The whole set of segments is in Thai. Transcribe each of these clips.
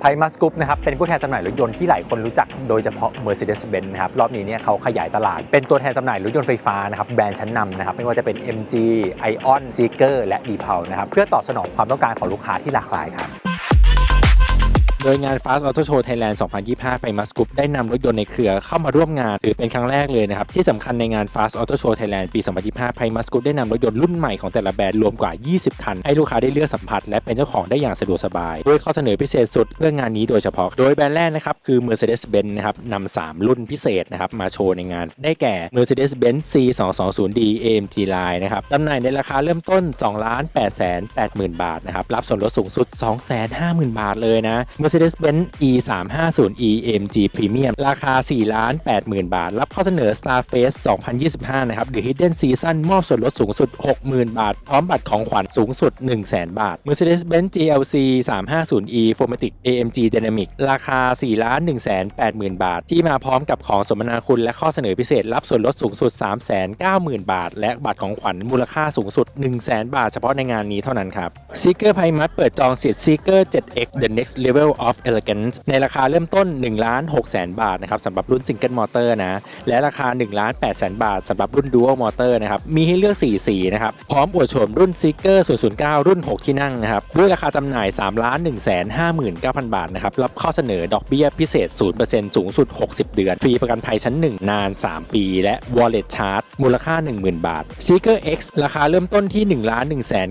ไพมัสกรุ๊ปนะครับเป็นผู้แทนจำหน่ายรถยนต์ที่หลายคนรู้จักโดยเฉพาะ Mercedes-Benz นะครับรอบนี้เนี่ยเขาขยายตลาด เป็นตัวแทนจำหน่ายรถยนต์ไฟฟ้านะครับแบรนด์ชั้นนำนะครับไม่ว่าจะเป็น MG Ion Seeker และ d p a l นะครับเพื่อตอบสนองความต้องการของลูกค้าที่หลากหลายครับ โดยงาน Fast Auto Show Thailand 2025 ไปมัสกุปได้นำรถยนต์ในเครือเข้ามาร่วมงานถือเป็นครั้งแรกเลยนะครับ ที่สำคัญในงาน Fast Auto Show Thailand ปี 2025 ไพมัสกุปได้นำรถยนต์รุ่นใหม่ของแต่ละแบรนด์รวมกว่า 20 คัน ให้ลูกค้าได้เลือกสัมผัสและเป็นเจ้าของได้อย่างสะดวกสบายโดยข้อเสนอพิเศษสุดเพื่องานนี้โดยเฉพาะ โดยแบรนด์แรกนะครับคือ Mercedes-Benz นะครับนำ3รุ่นพิเศษนะครับมาโชว์ในงาน ได้แก่ Mercedes-Benz C220D AMG Line นะครับจำหน่ายในราคาเริ่มต้น 2 8 8 0 0 0บาทนะครับรับส่วนลดสูงสุด 250,000 บาทเลยนะ Mercedes-Benz E 3 5 0 E AMG Premium ราคา 4 ล้าน 80,000 บาท รับข้อเสนอ Starface 2025 นะครับ The Hidden Season มอบส่วนลดสูงสุด 60,000 บาท พร้อมบัตรของขวัญสูงสุด 100,000 บาท Mercedes-Benz GLC 350 E Formatic AMG Dynamic ราคา 4 ล้าน 180,000 บาท ที่มาพร้อมกับของสมนาคุณและข้อเสนอพิเศษ รับส่วนลดสูงสุด 390,000 บาท และบัตรของขวัญมูลค่าสูงสุด 100,000 บาท เฉพาะในงานนี้เท่านั้นครับ Seeker p i m a t เปิดจองสิทธิ์ Seeker 7X The Next Level of Elegance ในราคาเริ่มต้น1ล้าน6แสนบาทนะครับสำหรับรุ่น Single Motor นะและราคา1ล้าน8แสนบาทสำหรับรุ่น Dual Motor นะครับมีให้เลือก 4 สีนะครับพร้อมอวดโฉมรุ่น Seeker 009 รุ่น 6 ที่นั่งนะครับด้วยราคาจำหน่าย3ล้าน1แสน59,000 บาทนะครับรับข้อเสนอดอกเบี้ยพิเศษ 0%สูงสุด 60 เดือน ฟรีประกันภัยชั้น 1 นาน 3 ปี และ Wallet Charge มูลค่า 10,000 บาท Seeker X ราคาเริ่มต้นที่1ล้าน1แสน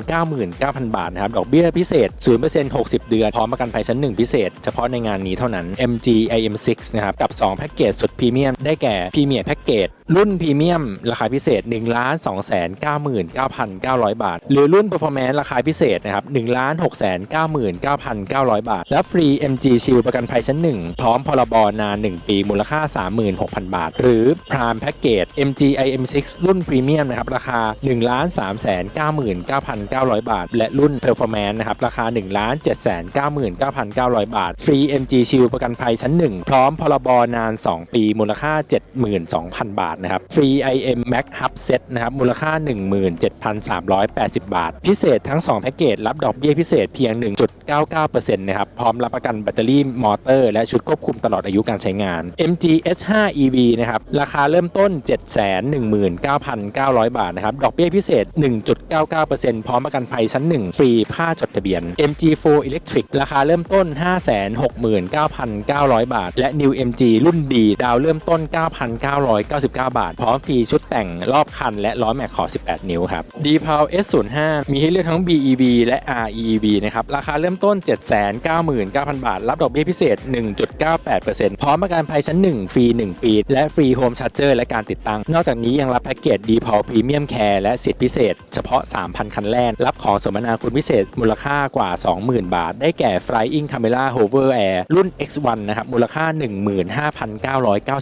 99,000 บาทนะครับดอกเบี้ยพิเศษ 0% 60 เดือน พร้อมประกันภัยชั้น 1 พิเศษเฉพาะในงานนี้เท่านั้น MG IM6 นะครับ กับ 2 แพ็กเกจสุดพรีเมียม ได้แก่พรีเมียร์แพ็กเกจรุ่นพรีเมียม ราคาพิเศษ 1 2 9 9 9 0 0บาท หรือรุ่น Performance ราคาพิเศษนะครับ 1 6 9 9 9 0 0บาท และฟรี MG Shield ประกันภัยชั้น 1 พร้อมพรบนาน 1 ปี มูลค่า 36,000 บาท หรือ Prime Package MG IM6 รุ่นพรีเมียมนะครับ ราคา 1 3 9 9 9 0 0บาท และรุ่น Performance นะครับ ราคา 1 7 9 9 9 0 0บาท ฟรี MG Shield ประกันภัยชั้น 1 พร้อมพรบนาน 2 ปี มูลค่า 72,000 บาทนะครับ ฟรี IM Max Hub Set นะครับ มูลค่า 17,380 บาท พิเศษทั้ง 2 แพ็กเกจ รับดอกเบี้ยพิเศษเพียง 1.99%นะครับ พร้อมรับประกันแบตเตอรี่มอเตอร์ และชุดควบคุมตลอดอายุการใช้งาน MG S5 EV นะครับ ราคาเริ่มต้น 719,900 บาทนะครับ ดอกเบี้ยพิเศษ 1.99%พร้อมประกันภัยชั้น 1 ฟรีค่าจดทะเบียน MG4 Electric ราคาเริ่มต้น569,900 บาท และ New MG รุ่นดีดาวเริ่มต้น 9,999 บาท พร้อมฟรีชุดแต่งรอบคันและล้อแม็กขอ 18 นิ้วครับ d p a l S05 มีให้เลือกทั้ง BEV และ REEV นะครับ ราคาเริ่มต้น 799,000 บาท รับดอกเบี้ยพิเศษ 1.98%พร้อมประกันภัยชั้น 1 ฟรี 1 ปี และฟรีโฮมชาร์เจอร์และการติดตั้ง นอกจากนี้ยังรับแพ็กเกจ d p a l Premium Care และสิทธิพิเศษ เฉพาะ 3,000 คันแรก รับของสมนาคุณพิเศษมูลค่ากว่า 20,000 บาท ได้แก่ Flying Camera Hover Air รุ่น X1 นะครับมูลค่า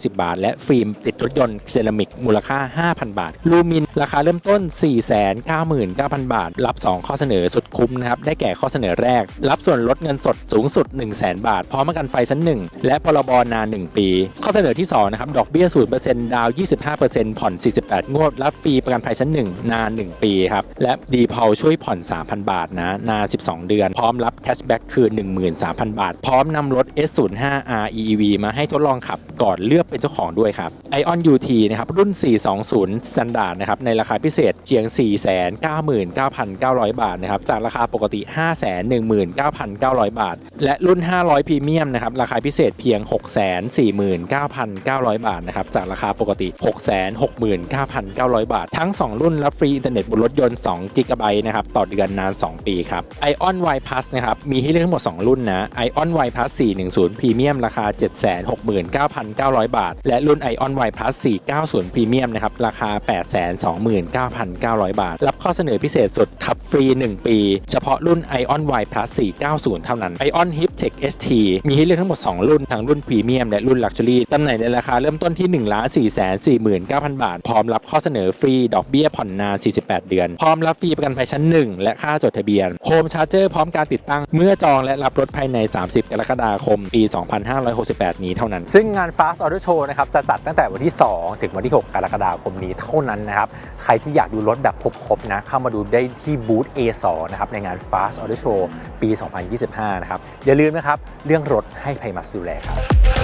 15,990 บาท และฟิล์มติดรถยนต์เซรามิกมูลค่า 5,000 บาท ลูมิน ราคาเริ่มต้น 499,000 บาท รับ 2 ข้อเสนอสุด คุ้มนะครับได้แก่ข้อเสนอแรก รับส่วนลดเงินสดสูงสุด 100,000 บาท พร้อมประกันไฟชั้น 1 และพรบนาน 1 ปี ข้อเสนอที่2นะครับดอกเบี้ย 0%ดาว 25%ผ่อน 48 งวด รับฟรีประกันภัยชั้น 1 นาน 1 ปีครับและดีพอลช่วยผ่อน 3,000 บาทนะนาน 12 เดือน พร้อมรับแคชแบ็กคืน13,000 บาท พร้อมนำรถ S05 REEV มาให้ทดลองขับ ก่อนเลือกเป็นเจ้าของด้วยครับ Ion UT นะครับรุ่น 420 Standard นะครับในราคาพิเศษเพียง 499,900 บาทนะครับจากราคาปกติ 519,900 บาท และรุ่น 500 Premium นะครับราคาพิเศษเพียง 649,900 บาทนะครับจากราคาปกติ 669,900 บาท ทั้ง 2 รุ่นรับฟรีอินเทอร์เน็ตบนรถยนต์2 g b นะครับต่อเดือนนาน 2 ปีครับ Ion Y Plus นะครับมีให้เลือกทั้งหมด 2 รุ่นนะ Ion Y Plus 410 Premium ราคา 769,000 9,900 บาท และรุ่น Ion Y Plus 490 Premium นะครับ ราคา 829,900 บาท รับข้อเสนอพิเศษสุดขับฟรี 1 ปี เฉพาะรุ่น Ion Y Plus 490 เท่านั้น Ion Hip Tech ST มีให้เลือกทั้งหมด 2 รุ่น ทั้งรุ่น Premium และรุ่น Luxury ตำแหน่งในราคาเริ่มต้นที่1 4 4 9 0 0 0 บาท พร้อมรับข้อเสนอฟรี ดอกเบี้ยผ่อนนาน 48 เดือน พร้อมรับฟรีประกันภัยชั้น 1 และค่าจดทะเบียน Home Charger พร้อมการติดตั้ง เมื่อจองและรับรถภายใน 30 กรกฎาคม ปี 2568 นี้เท่านั้น ซึ่งงาน Fast Auto Show นะครับจะจัดตั้งแต่วันที่ 2 ถึงวันที่ 6 กรกฎาคมนี้เท่านั้นนะครับ ใครที่อยากดูรถแบบครบๆนะเข้ามาดูได้ที่บูธ A2 นะครับในงาน Fast Auto Show ปี 2025 นะครับ อย่าลืมนะครับ เรื่องรถให้ไพมัสดูแลครับ